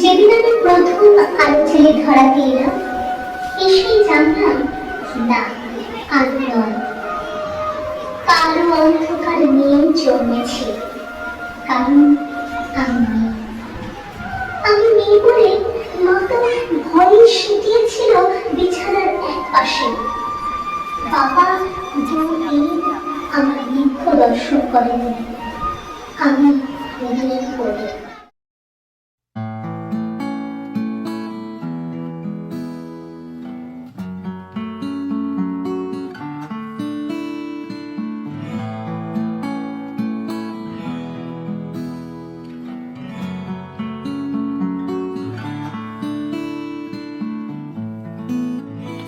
যেদিন আমি প্রথম আলো ছেলে ধরাতে এলাম এসেই জানলাম না আলো নয়। কালো অন্ধকার নিয়ে জন্মেছে। কারণ আমি আমি মেয়ে বলে মা তো ভয়ে শুটিয়েছিল বিছানার এক পাশে বাবা দুদিন আমার বৃক্ষ দর্শন করেন আমি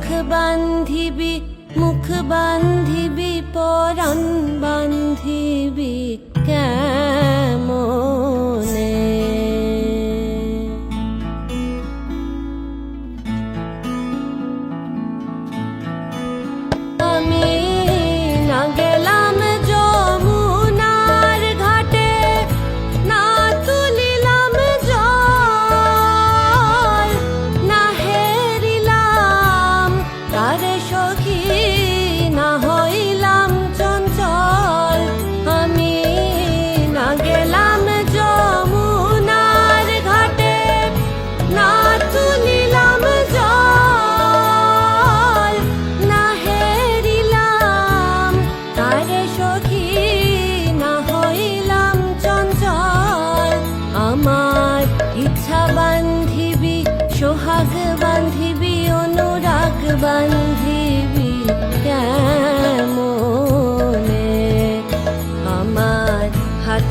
চোখ বান্ধিবি মুখ বান্ধিবি পরাণ বান্ধিবি।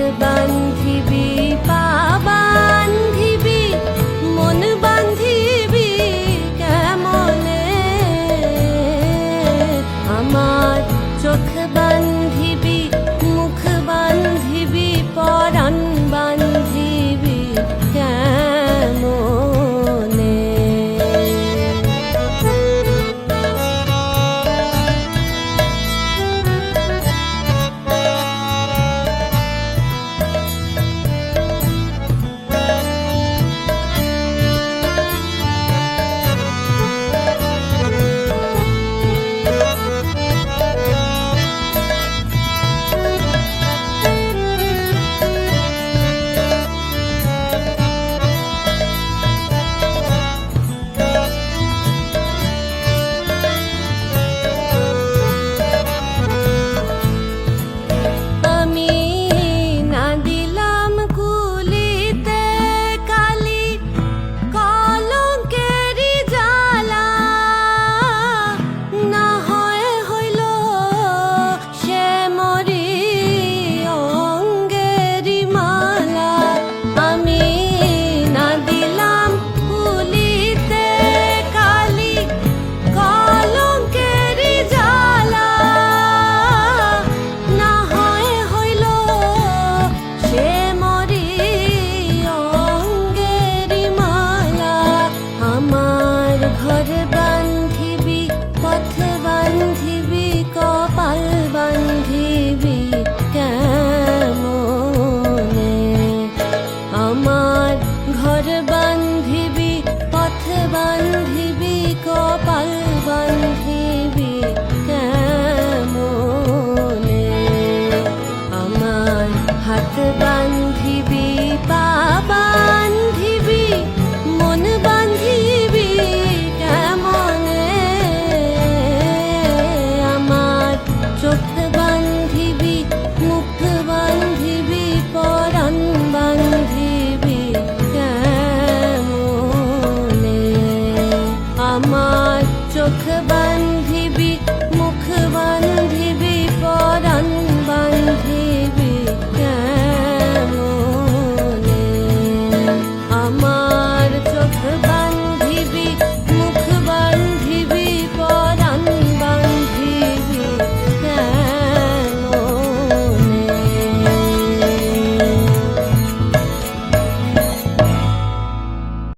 হাত বান্ধিবি